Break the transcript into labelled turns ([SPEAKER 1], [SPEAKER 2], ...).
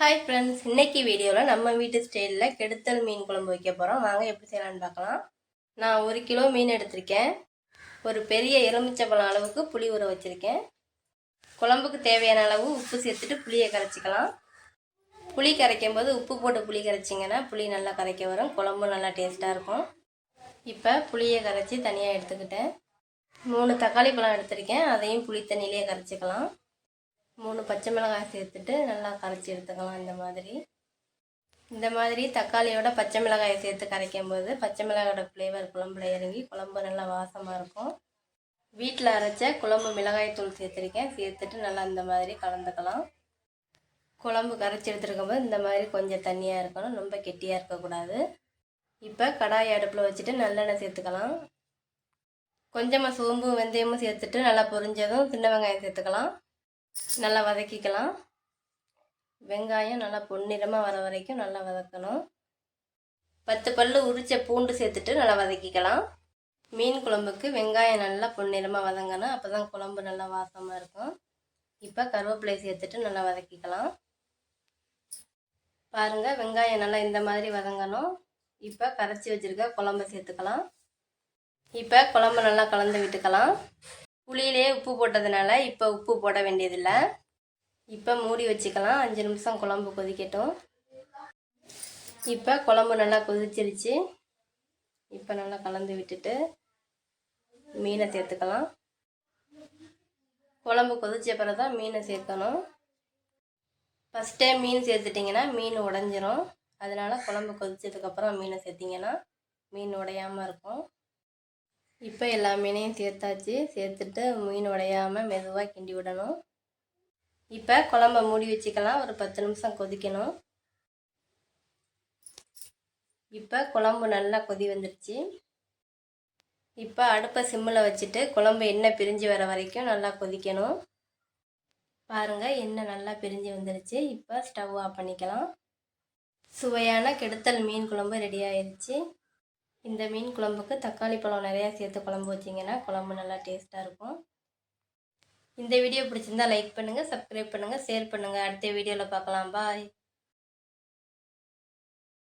[SPEAKER 1] Hi friends இன்னைக்கு வீடியோவில் நம்ம வீட்டு ஸ்டைலில் கெடுத்தல் மீன் குழம்பு வைக்க போகிறோம் வாங்க எப்படி செய்யலாம்னு பார்க்கலாம். நான் ஒரு கிலோ மீன் எடுத்திருக்கேன். ஒரு பெரிய எலுமிச்சம்பழம் அளவுக்கு புளி ஊற வச்சுருக்கேன். குழம்புக்கு தேவையான அளவு உப்பு சேர்த்துட்டு புளியை கரைச்சிக்கலாம். புளி கரைக்கும் போது உப்பு போட்டு புளி கரைச்சிங்கன்னா புளி நல்லா கரைக்க வரும். குழம்பு நல்லா டேஸ்ட்டாக இருக்கும். இப்போ புளியை கரைச்சி தனியாக எடுத்துக்கிட்டேன். மூணு தக்காளி பழம் எடுத்திருக்கேன். அதையும் புளி தண்ணியிலே கரைச்சிக்கலாம். மூணு பச்சை மிளகாய் சேர்த்துட்டு நல்லா கரைச்சி எடுத்துக்கலாம் இந்த மாதிரி. இந்த மாதிரி தக்காளியோட பச்சை மிளகாயை சேர்த்து கரைக்கும் போது பச்சை மிளகாயோட ஃப்ளேவர் குழம்புல இறங்கி குழம்பு நல்லா வாசமாக இருக்கும். வீட்டில் அரைச்ச குழம்பு மிளகாய் தூள் சேர்த்துருக்கேன். சேர்த்துட்டு நல்லா இந்த மாதிரி கலந்துக்கலாம். குழம்பு கரைச்சி எடுத்துருக்கும் போது இந்த மாதிரி கொஞ்சம் தண்ணியாக இருக்கணும். ரொம்ப கெட்டியாக இருக்கக்கூடாது. இப்போ கடாய் அடுப்பில் வச்சுட்டு நல்லெண்ணெய் சேர்த்துக்கலாம். கொஞ்சமாக சோம்பு வெந்தயமும் சேர்த்துட்டு நல்லா பொரிஞ்சதும் சின்ன வெங்காயம் சேர்த்துக்கலாம். நல்லா வதக்கிக்கலாம். வெங்காயம் நல்லா பொன்னிறமாக வர வரைக்கும் நல்லா வதக்கணும். பத்து பல்லு உரிச்ச பூண்டு சேர்த்துட்டு நல்லா வதக்கிக்கலாம். மீன் குழம்புக்கு வெங்காயம் நல்லா பொன்னிறமாக வதங்கணும் அப்போ தான் குழம்பு நல்லா வாசமாக இருக்கும். இப்போ கருவேப்பிலை சேர்த்துட்டு நல்லா வதக்கிக்கலாம். பாருங்கள் வெங்காயம் நல்லா இந்த மாதிரி வதங்கணும். இப்போ கரைச்சி வச்சுருக்க குழம்பை சேர்த்துக்கலாம். இப்போ குழம்பு நல்லா கலந்து விட்டுக்கலாம். புளியிலே உப்பு போட்டதுனால இப்போ உப்பு போட வேண்டியதில்லை. இப்போ மூடி வச்சுக்கலாம். அஞ்சு நிமிஷம் குழம்பு கொதிக்கட்டும். இப்போ குழம்பு நல்லா கொதிச்சிருச்சு. இப்போ நல்லா கலந்து விட்டுட்டு மீனை சேர்த்துக்கலாம். குழம்பு கொதிச்ச பிறகு தான் மீனை சேர்க்கணும். ஃபஸ்ட் டைம் மீன் சேர்த்துட்டிங்கன்னா மீன் உடஞ்சிரும். அதனால் குழம்பு கொதிச்சதுக்கப்புறம் மீனை சேர்த்திங்கன்னா மீன் உடையாமல் இருக்கும். இப்போ எல்லா மீனையும் சேர்த்தாச்சு சேர்த்துட்டு மீன் உடையாமல் மெதுவாக கிண்டி விடணும். இப்போ குழம்ப மூடி வச்சுக்கலாம். ஒரு பத்து நிமிஷம் கொதிக்கணும். இப்போ குழம்பு நல்லா கொதி வந்துடுச்சு இப்போ அடுப்பை சிம்மில் வச்சுட்டு குழம்பு எண்ணெய் பிரிஞ்சு வர வரைக்கும் நல்லா கொதிக்கணும். பாருங்கள் எண்ணெய் நல்லா பிரிஞ்சு வந்துடுச்சு இப்போ ஸ்டவ் ஆஃப் பண்ணிக்கலாம். சுவையான கெடுத்தல் மீன் குழம்பு ரெடி ஆயிடுச்சு இந்த மீன் குழம்புக்கு தக்காளி பழம் நிறையா சேர்த்து குழம்பு வச்சிங்கன்னா குழம்பு நல்லா டேஸ்ட்டாக இருக்கும். இந்த வீடியோ பிடிச்சிருந்தா லைக் பண்ணுங்கள் சப்ஸ்கிரைப் பண்ணுங்கள் ஷேர் பண்ணுங்கள் அடுத்த வீடியோவில் பார்க்கலாம். பாய்.